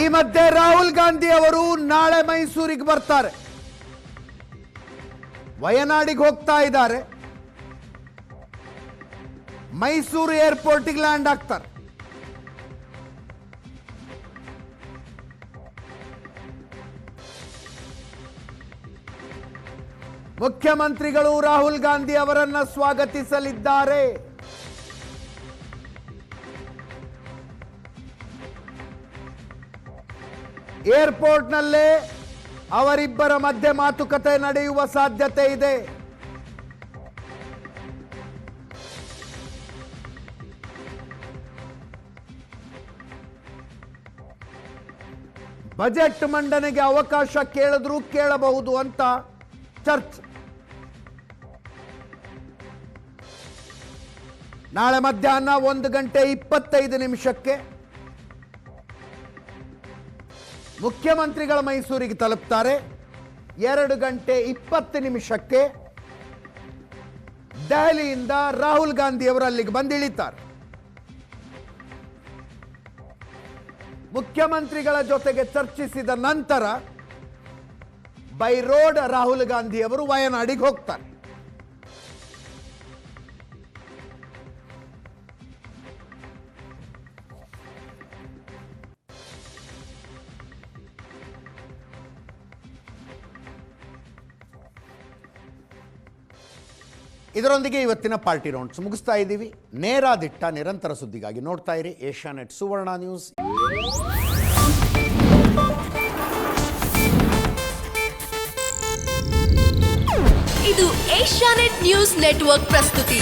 ಈ ಮಧ್ಯೆ ರಾಹುಲ್ ಗಾಂಧಿ ಅವರು ನಾಳೆ ಮೈಸೂರಿಗೆ ಬರ್ತಾರೆ. ವಯನಾಡಿಗೆ ಹೋಗ್ತಾ ಇದ್ದಾರೆ. ಮೈಸೂರು ಏರ್ಪೋರ್ಟಿಗೆ ಲ್ಯಾಂಡ್ ಆಗ್ತಾರೆ. ಮುಖ್ಯಮಂತ್ರಿಗಳು ರಾಹುಲ್ ಗಾಂಧಿ ಅವರನ್ನ ಸ್ವಾಗತಿಸಲಿದ್ದಾರೆ. ಏರ್ಪೋರ್ಟ್ನಲ್ಲೇ ಅವರಿಬ್ಬರ ಮಧ್ಯೆ ಮಾತುಕತೆ ನಡೆಯುವ ಸಾಧ್ಯತೆ ಇದೆ. ಬಜೆಟ್ ಮಂಡನೆಗೆ ಅವಕಾಶ ಕೇಳಿದ್ರು ಕೇಳಬಹುದು ಅಂತ ಚರ್ಚ್. ನಾಳೆ ಮಧ್ಯಾಹ್ನ ಒಂದು ಗಂಟೆ ಇಪ್ಪತ್ತೈದು ನಿಮಿಷಕ್ಕೆ ಮುಖ್ಯಮಂತ್ರಿಗಳ ಮೈಸೂರಿಗೆ ತಲುಪ್ತಾರೆ. ಎರಡು ಗಂಟೆ ಇಪ್ಪತ್ತು ನಿಮಿಷಕ್ಕೆ ದೆಹಲಿಯಿಂದ ರಾಹುಲ್ ಗಾಂಧಿ ಅವರು ಅಲ್ಲಿಗೆ ಬಂದಿಳಿತಾರೆ ಮುಖ್ಯಮಂತ್ರಿಗಳ ಜೊತೆಗೆ ಚರ್ಚಿಸಿದ ನಂತರ ಬೈ ರೋಡ್ ರಾಹುಲ್ ಗಾಂಧಿ ಅವರು ವಯನಾಡಿಗೆ ಹೋಗ್ತಾರೆ. ಇದರೊಂದಿಗೆ ಇವತ್ತಿನ ಪಾರ್ಟಿ ರೌಂಡ್ಸ್ ಮುಗಿಸ್ತಾ ಇದ್ದೀವಿ. ನೇರ ದಿಟ್ಟ, ನಿರಂತರ ಸುದ್ದಿಗಾಗಿ ನೋಡ್ತಾ ಇರಿ ಏಷ್ಯಾನೆಟ್ ಸುವರ್ಣ ನ್ಯೂಸ್. ಇದು ಏಷ್ಯಾನೆಟ್ ನ್ಯೂಸ್ ನೆಟ್ವರ್ಕ್ ಪ್ರಸ್ತುತಿ.